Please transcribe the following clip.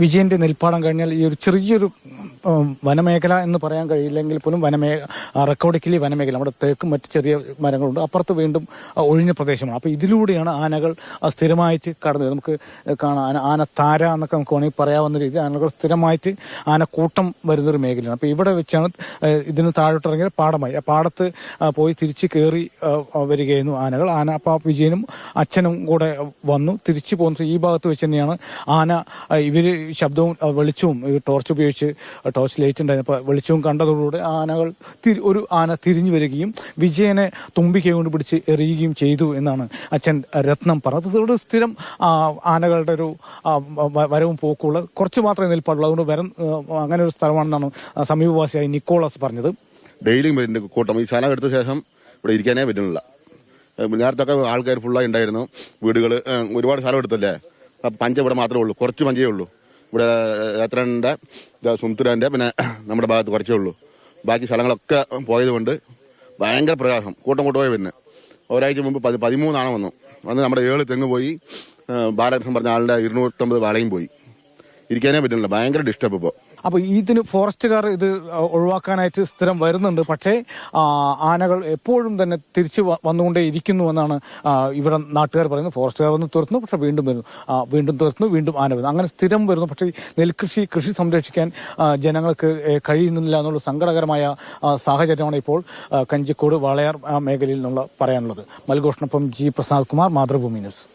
വിജയന്റെ നെൽപ്പാടം കഴിഞ്ഞാൽ ഈ ഒരു ചെറിയൊരു വനമേഖല എന്ന് പറയാൻ കഴിയില്ലെങ്കിൽ പോലും വനമേ റെക്കോർഡിക്കലി വനമേഖല. നമ്മുടെ തേക്കും മറ്റ് ചെറിയ മരങ്ങളുണ്ട്. അപ്പുറത്ത് വീണ്ടും ഒഴിഞ്ഞ പ്രദേശമാണ്. അപ്പോൾ ഇതിലൂടെയാണ് ആനകൾ സ്ഥിരമായിട്ട് കടന്നു. നമുക്ക് കാണാം. ആന താര എന്നൊക്കെ നമുക്ക് വേണമെങ്കിൽ പറയാവുന്ന രീതിയിൽ ആനകൾ സ്ഥിരമായിട്ട് ആനക്കൂട്ടം വരുന്നൊരു മേഖലയാണ്. അപ്പോൾ ഇവിടെ വെച്ചാണ് ഇതിന് താഴോട്ടിറങ്ങിയ പാടമായി. ആ പാടത്ത് പോയി തിരിച്ച് കയറി വരികയായിരുന്നു ആനകൾ. ആന അപ്പോൾ വിജയനും അച്ഛനും കൂടെ വന്നു. തിരിച്ചു പോകുന്നത് ഈ ഭാഗത്ത് വെച്ച് തന്നെയാണ് ആന ഇവർ ശബ്ദവും വെളിച്ചവും ടോർച്ച് ഉപയോഗിച്ച് ടോർച്ച് ലൈറ്റ് ഉണ്ടായിരുന്നു വെളിച്ചവും കണ്ടതോടുകൂടി ആനകൾ ഒരു ആന തിരിഞ്ഞു വരികയും വിജയനെ തുമ്പിക്കൈ കൊണ്ട് പിടിച്ച് എറിയുകയും ചെയ്തു എന്നാണ് അച്ഛൻ രത്നം പറഞ്ഞത്. സ്ഥിരം ആനകളുടെ ഒരു വരവും പോക്കുള്ള കുറച്ച് മാത്രമേ നിൽപ്പാടുള്ളൂ അതുകൊണ്ട് വരം അങ്ങനെ ഒരു സ്ഥലമാണെന്നാണ് സമീപവാസിയായി നിക്കോളസ് പറഞ്ഞത്. ഡെയിലി കൂട്ടം. ഈ സ്ഥലം എടുത്ത ശേഷം ഇവിടെ ഇരിക്കാനേ പറ്റുന്നില്ല. നേരത്തെ നേരത്തൊക്കെ ആൾക്കാർ ഫുള്ളായി ഉണ്ടായിരുന്നു. വീടുകൾ ഒരുപാട് സ്ഥലം എടുത്തല്ലേ? പഞ്ച ഇവിടെ മാത്രമേ ഉള്ളൂ. കുറച്ച് പഞ്ചേ ഉള്ളൂ. ഇവിടെ ഏത്രന്റെ സുന്ദരന്റെ പിന്നെ നമ്മുടെ ഭാഗത്ത് കുറച്ചേ ഉള്ളൂ. ബാക്കി സ്ഥലങ്ങളൊക്കെ പോയതുകൊണ്ട് ഭയങ്കര പ്രയാസം. കൂട്ടം കൂട്ടമായി പിന്നെ. ഒരാഴ്ച മുമ്പ് പതി പതിമൂന്നാണ് വന്നു. വന്ന് നമ്മുടെ ഏഴ് തെങ്ങ് പോയി. ബാലകൃഷ്ണൻ പറഞ്ഞ ആളുടെ ഇരുന്നൂറ്റമ്പത് വാളയും പോയി. ഇരിക്കാനേ പറ്റുന്നില്ല. ഭയങ്കര ഡിസ്റ്റർബ് ഇപ്പോൾ അപ്പൊ ഇതിന് ഫോറസ്റ്റുകാർ ഇത് ഒഴിവാക്കാനായിട്ട് സ്ഥിരം വരുന്നുണ്ട്. പക്ഷേ ആനകൾ എപ്പോഴും തന്നെ തിരിച്ച് വന്നുകൊണ്ടേ ഇരിക്കുന്നു എന്നാണ് ഇവിടെ നാട്ടുകാർ പറയുന്നത്. ഫോറസ്റ്റുകാർ വന്ന് തുറന്നു പക്ഷെ വീണ്ടും വരുന്നു. വീണ്ടും തുറന്നു വീണ്ടും ആന വരുന്നു. അങ്ങനെ സ്ഥിരം വരുന്നു. പക്ഷേ നെൽകൃഷി കൃഷി സംരക്ഷിക്കാൻ ജനങ്ങൾക്ക് കഴിയുന്നില്ല എന്നുള്ള സങ്കടകരമായ സാഹചര്യമാണ് ഇപ്പോൾ കഞ്ചിക്കോട് വാളയാർ മേഖലയിൽ നിന്നുള്ള പറയാനുള്ളത്. മൽഘോഷണപ്പം ജി പ്രസാദ് കുമാർ മാതൃഭൂമി ന്യൂസ്.